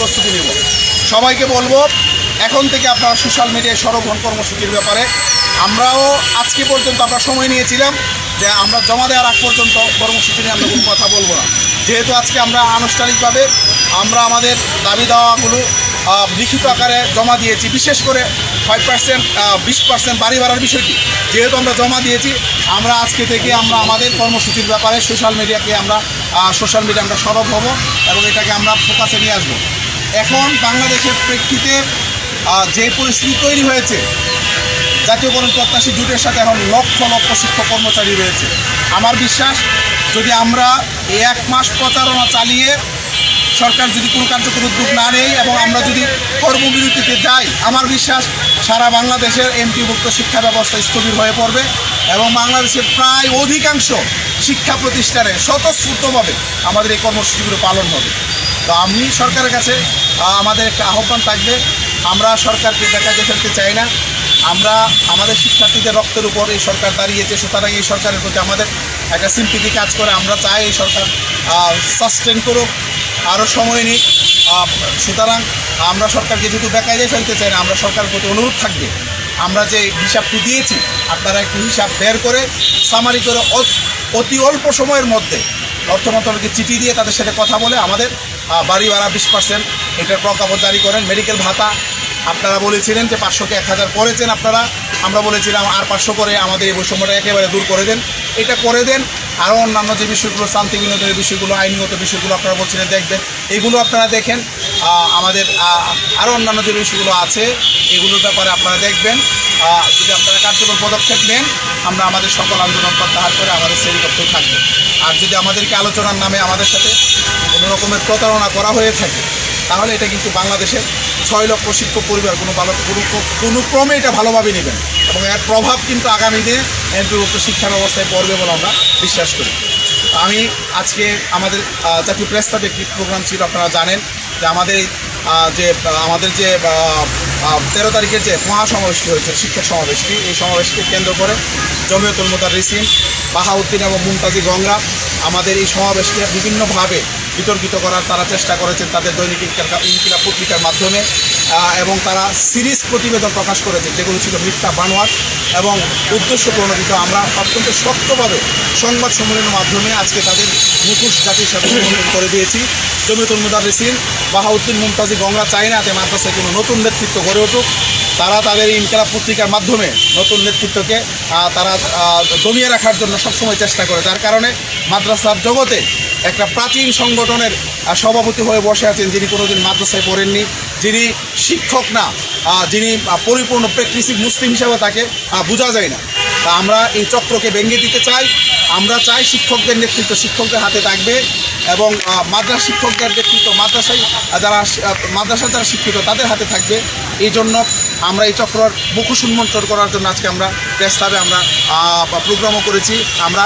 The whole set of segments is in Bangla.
প্রস্তুতি নেব। সবাইকে বলব, এখন থেকে আপনারা সোশ্যাল মিডিয়ায় সরবন কর্মসূচির ব্যাপারে আমরাও আজকে পর্যন্ত আমরা সময় নিয়েছিলাম যে আমরা জমা দেওয়ার আগ পর্যন্ত কর্মসূচি নিয়ে আমরা কোনো কথা বলব না। যেহেতু আজকে আমরা আনুষ্ঠানিকভাবে আমরা আমাদের দাবি দাওয়াগুলো লিখিত আকারে জমা দিয়েছি। বিশেষ করে ফাইভ পার্সেন্ট বিশ পার্সেন্ট বাড়ি বাড়ার বিষয়টি। যেহেতু আমরা জমা দিয়েছি, আমরা আজকে থেকে আমরা আমাদের কর্মসূচির ব্যাপারে সোশ্যাল মিডিয়াকে আমরা সোশ্যাল মিডিয়া আমরা সরব হব এবং এটাকে আমরা ফোকাসে নিয়ে আসব। এখন বাংলাদেশের প্রেক্ষিতে যে পরিস্থিতি তৈরি হয়েছে জাতীয়করণ প্রত্যাশী জোটের সাথে এখন লক্ষ লক্ষ শিক্ষক কর্মচারী রয়েছে। আমার বিশ্বাস, যদি আমরা এক মাস প্রচারণা চালিয়ে সরকার যদি কোনো কার্যকর উদ্যোগ না নেয় এবং আমরা যদি কর্মবিরতিতে যাই, আমার বিশ্বাস সারা বাংলাদেশের এমপিভুক্ত শিক্ষা ব্যবস্থা স্থবির হয়ে পড়বে এবং বাংলাদেশের প্রায় অধিকাংশ শিক্ষা প্রতিষ্ঠানে স্বতঃস্ফূর্তভাবে আমাদের এই কর্মসূচিগুলো পালন হবে। তো আমি সরকারের কাছে আমাদের একটা আহ্বান থাকবে। আমরা সরকারকে দেখাতে ফেলতে চাই না। আমরা আমাদের শিক্ষার্থীদের রক্তের উপর এই সরকার দাঁড়িয়েছে, সুতরাং এই সরকারের প্রতি আমাদের একটা সিম্পিতি কাজ করে। আমরা চাই এই সরকার সাস্টেন করুক, আরও সময় নিক। সুতরাং আমরা সরকারকে যেহেতু বেকায়দায় ফেলতে চাই না, আমরা সরকারের প্রতি অনুরোধ থাকবে। আমরা যে হিসাবটি দিয়েছি, আপনারা একটু হিসাব বের করে সামারি করে অতি অল্প সময়ের মধ্যে অর্থ মন্ত্রণালয়কে চিঠি দিয়ে তাদের সাথে কথা বলে আমাদের বাড়ি ভাড়া বিশ পার্সেন্ট এটার প্রজ্ঞাপন জারি করেন। মেডিকেল ভাতা আপনারা বলেছিলেন যে পাঁচশোকে এক হাজার করেছেন আপনারা। আমরা বলেছিলাম আর পাঁচশো করে আমাদের এই বৈষম্যটা একেবারে দূর করে দেন। এটা করে দেন। আরও অন্যান্য যে বিষয়গুলো, শান্তি বিনোদনের বিষয়গুলো, আইনগত বিষয়গুলো আপনারা বলছিলেন, দেখবেন। এগুলো আপনারা দেখেন। আমাদের আরও অন্যান্য যে বিষয়গুলো আছে, এগুলোর ব্যাপারে আপনারা দেখবেন। যদি আপনারা কার্যকর পদক্ষেপ নেন, আমরা আমাদের সকল আন্দোলন প্রত্যাহার করে আমাদের শ্রেণীকক্ষে থাকব। আর যদি আমাদেরকে আলোচনার নামে আমাদের সাথে কোনো রকমের প্রতারণা করা হয়ে থাকে তাহলে এটা কিন্তু বাংলাদেশের ছয় লক্ষ শিক্ষক পরিবার কোনো ভালো কোনো ক্রমে এটা ভালোভাবে নেবেন। এবং এর প্রভাব কিন্তু আগামী দিনে এমপিভুক্ত শিক্ষা ব্যবস্থায় পড়বে বলে আমরা বিশ্বাস করি। আমি আজকে আমাদের জাতীয় প্রেস্তাবে একটি প্রোগ্রাম ছিল, আপনারা জানেন যে আমাদের যে আমাদের যে তেরো তারিখের যে মহাসমাবেশটি হয়েছে, শিক্ষক সমাবেশটি, এই সমাবেশকে কেন্দ্র করে জমিয়তুল মোতার রিসিন বাহাউদ্দিন এবং মুমতাজি গঙ্গা আমাদের এই সমাবেশকে বিভিন্নভাবে বিতর্কিত করার তারা চেষ্টা করেছেন তাদের দৈনিক ইনকিলা- ইনকিলাব পত্রিকার মাধ্যমে। এবং তারা সিরিজ প্রতিবেদন প্রকাশ করেছেন, যেগুলো ছিল মিথ্যা বানোয়াট এবং উদ্দেশ্য প্রণোদিত আমরা অত্যন্ত শক্তভাবে সংবাদ সম্মেলনের মাধ্যমে আজকে তাদের মুখোশ জাতির সাথে করে দিয়েছি। জমিতুল মুদারিসিন বাহাউদ্দিন মুমতাজি গঙ্গা চায় না যে মাদ্রাসায় কোনো নতুন নেতৃত্ব গড়ে উঠুক। তারা তাদের ইনকালাব পত্রিকার মাধ্যমে নতুন নেতৃত্বকে তারা দমিয়ে রাখার জন্য সবসময় চেষ্টা করে। যার কারণে মাদ্রাসার জগতে একটা প্রাচীন সংগঠনের সভাপতি হয়ে বসে আছেন যিনি কোনোদিন মাদ্রাসায় পড়েননি। যিনি শিক্ষক না যিনি পরিপূর্ণ প্র্যাকটিসিভ মুসলিম হিসাবে তাকে বোঝা যায় না। তা আমরা এই চক্রকে ভেঙে দিতে চাই। আমরা চাই শিক্ষকদের নেতৃত্ব শিক্ষকদের হাতে থাকবে এবং মাদ্রাসা শিক্ষকদের নেতৃত্ব মাদ্রাসায় যারা মাদ্রাসা যারা শিক্ষিত তাদের হাতে থাকবে। এই জন্য আমরা এই চক্রর মুখোশ উন্মোচন করার জন্য আজকে আমরা প্রেস্তাবে আমরা প্রোগ্রামও করেছি। আমরা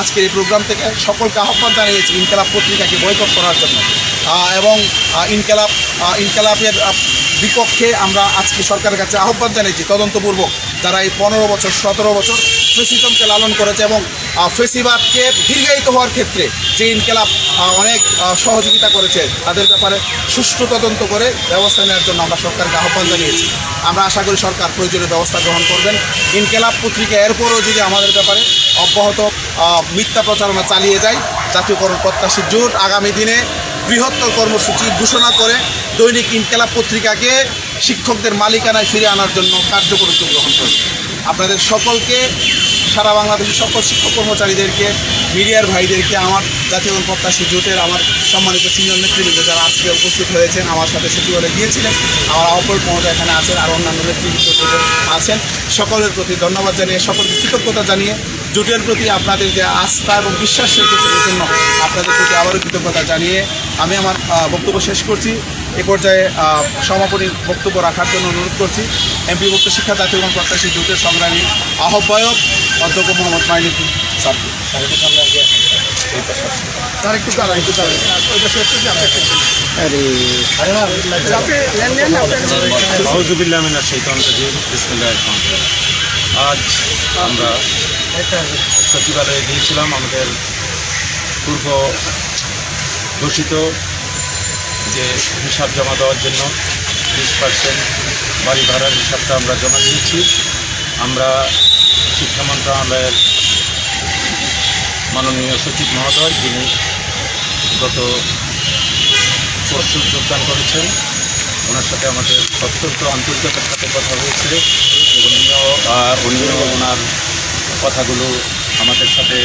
আজকের এই প্রোগ্রাম থেকে সকলকে আহ্বান জানিয়েছি ইনকালাব পত্রিকাকে বয়কট করার জন্য। এবং ইনকালাব ইনকালাবের বিপক্ষে আমরা আজকে সরকারের কাছে আহ্বান জানিয়েছি তদন্তপূর্বক। যারা এই পনেরো বছর, সতেরো বছর ফেসিজমকে লালন করেছে এবং ফেসিবাদকে দীর্ঘায়িত হওয়ার ক্ষেত্রে যে ইনকেলাব অনেক সহযোগিতা করেছে, তাদের ব্যাপারে সুষ্ঠু তদন্ত করে ব্যবস্থা নেওয়ার জন্য আমরা সরকারকে আহ্বান জানিয়েছি। আমরা আশা করি সরকার প্রয়োজনীয় ব্যবস্থা গ্রহণ করবেন। ইনকেলাব পত্রিকা এরপরও যদি আমাদের ব্যাপারে অব্যাহত মিথ্যা প্রচারণা চালিয়ে যায়, জাতীয়করণ প্রত্যাশী জোট আগামী দিনে বৃহত্তর কর্মসূচি ঘোষণা করে দৈনিক ইনকেলাব পত্রিকাকে শিক্ষকদের মালিকানায় ফিরে আনার জন্য কার্যকর উদ্যোগ গ্রহণ করে। আপনাদের সকলকে, সারা বাংলাদেশের সকল শিক্ষক কর্মচারীদেরকে, মিডিয়ার ভাইদেরকে, আমার জাতীয় প্রত্যাশী জোটের আমার সম্মানিত সিনিয়র নেতৃবৃন্দ যারা আজকে উপস্থিত হয়েছেন, আমার সাথে সচিবালয়ে গিয়েছিলেন, আমার অপর মহোদয় এখানে আছেন, আর অন্যান্য নেতৃবৃন্দ আছেন, সকলের প্রতি ধন্যবাদ জানিয়ে, সকলকে কৃতজ্ঞতা জানিয়ে জোটের প্রতি আপনাদের যে আস্থা এবং বিশ্বাস রেখেছেন এই জন্য আপনাদের প্রতি আবারও কৃতজ্ঞতা জানিয়ে আমি আমার বক্তব্য শেষ করছি এ পর্যায়ে সমাপনী বক্তব্য রাখার জন্য অনুরোধ করছি এমপিভুক্ত শিক্ষা জাতীয় এবং প্রত্যাশী জোটের সংগ্রামী আহ্বায়ক অধ্যক্ষ মোহাম্মদ মাইনুদ্দিন। আজ আমরা সচিবালয়ে গিয়েছিলাম, আমাদের পূর্ব ঘোষিত যে হিসাব জমা দেওয়ার জন্য বিশ পার্সেন্ট বাড়ি ভাড়ার হিসাবটা আমরা জমা দিয়েছি। আমরা শিক্ষা মন্ত্রণালয়ের মাননীয় সচিব মহোদয়, যিনি গত পরশু যোগদান করেছেন, ওনার সাথে আমাদের অত্যন্ত আন্তরিকতার সাথে কথা হয়েছে। উনিও উনিও ওনার কথাগুলো আমাদের সাথে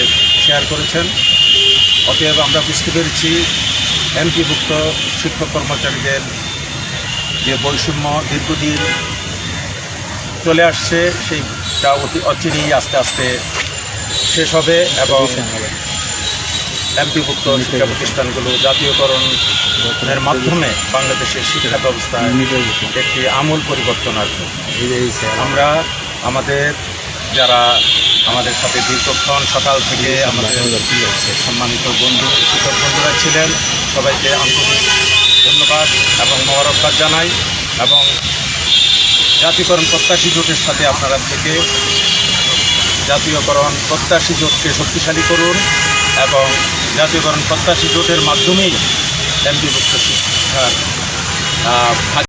শেয়ার করেছেন। অতএব আমরা বুঝতে পেরেছি, এমপিভুক্ত শিক্ষক কর্মচারীদের যে বৈষম্য দীর্ঘদিন চলে আসছে, সেইটা অতি অচিরেই আস্তে আস্তে শেষ হবে এবং এমপিভুক্ত শিক্ষা প্রতিষ্ঠানগুলো জাতীয়করণের মাধ্যমে বাংলাদেশের শিক্ষা ব্যবস্থায় একটি আমূল পরিবর্তন আসবে। আমরা আমাদের যারা আমাদের সাথে দীর্ঘক্ষণ সকাল থেকে আমাদের সম্মানিত বন্ধু শিক্ষক বন্ধুরা ছিলেন, সবাইকে আন্তরিক ধন্যবাদ এবং মোবারকবাদ জানাই এবং জাতীয়করণ প্রত্যাশী জোটের সাথে আপনারা থেকে জাতীয়করণ প্রত্যাশী জোটকে শক্তিশালী করুন এবং জাতীয়করণ প্রত্যাশী জোটের মাধ্যমেই এমপিভুক্ত শিক্ষার